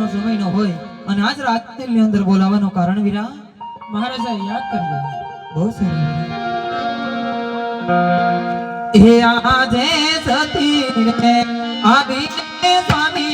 આજનો સમયનો હોય અને આજ રાત્રિની અંદર બોલાવવાનો કારણ વીરા? મહારાજા યાદ કરજો બહુ સારું હે આજે સતી રે આવી સ્વામી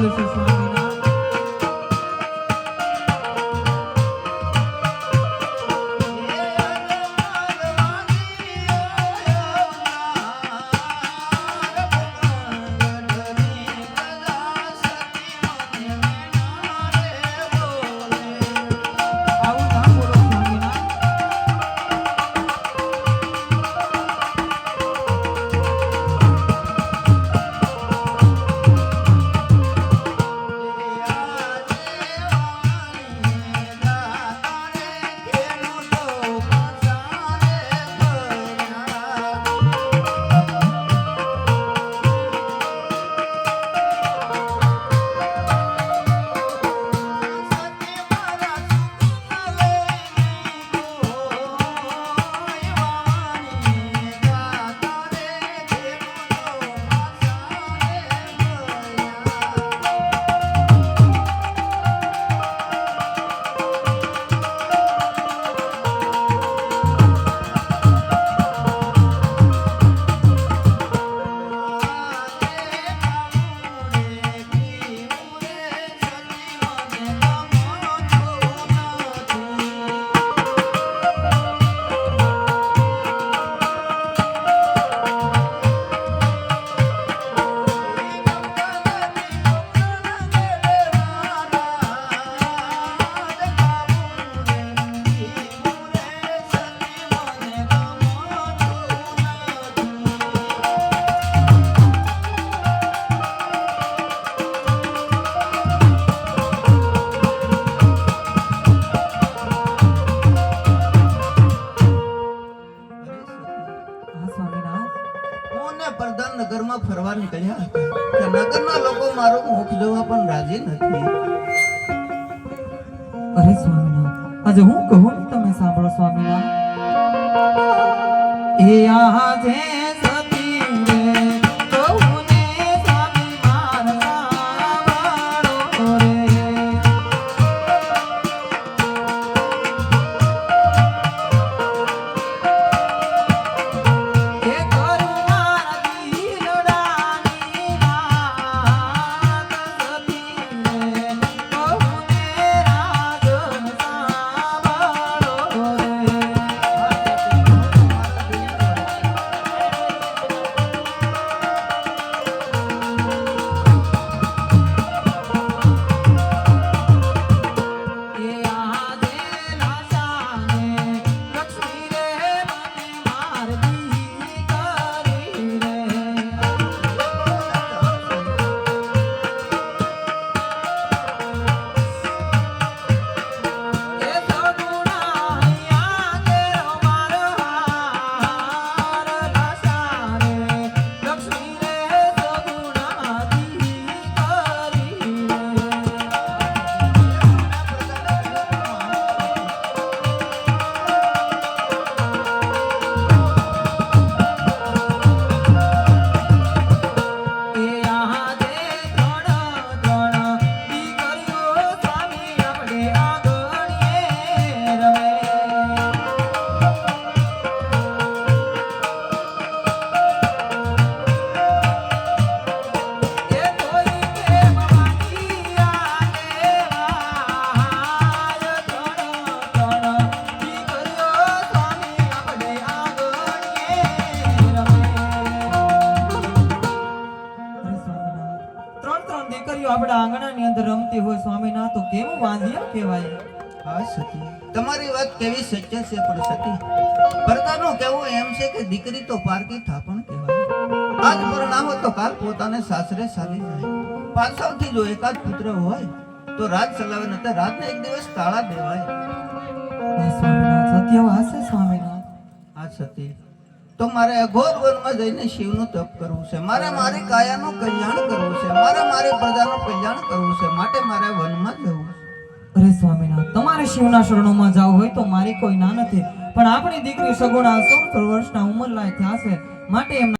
বলেছে પ્રધાન નગરમાં ફરવા નીકળ્યા હતા. નગરના લોકો મારો મુખ જોવા પણ રાજી નથી. અરે સ્વામીના આજે હું કહું તમે સાંભળો સ્વામીના એ આજે આંગણાની હોય સ્વામી ના તો કેવું વાંધ્યા કહેવાય? હા સતી. તમારી વાત કેવી સત્ય છે પણ સતી? પરતાનું કહેવું એમ છે કે દીકરી તો પારકી થાપણ કહેવાય. આજ પરણાવો તો કાલ પોતાને સાસરે સાલી જાય. પાછળથી જો એકાદ પુત્ર હોય તો રાજ ચલાવે ન તો રાતને એક દિવસ તાળા દેવાય. સ્વામીનાથ સત્ય વાસે સ્વામીનાથ આ સતી. તો મારે અઘોર વનમાં જઈને શિવનું તપ કરવું છે. મારે મારી કાયાનું કલ્યાણ કરવું છે. મારે મારી પ્રજાનું કલ્યાણ કરવું છે. માટે મારે વનમાં જવું છે. અરે સ્વામીનાથ, તમારે શિવના શરણોમાં જાવ હોય તો મારી કોઈ ના નથી. પણ આપણી દીકરી સગુણા સોળ વર્ષના ઉંમર લાયક થયા છે માટે એમના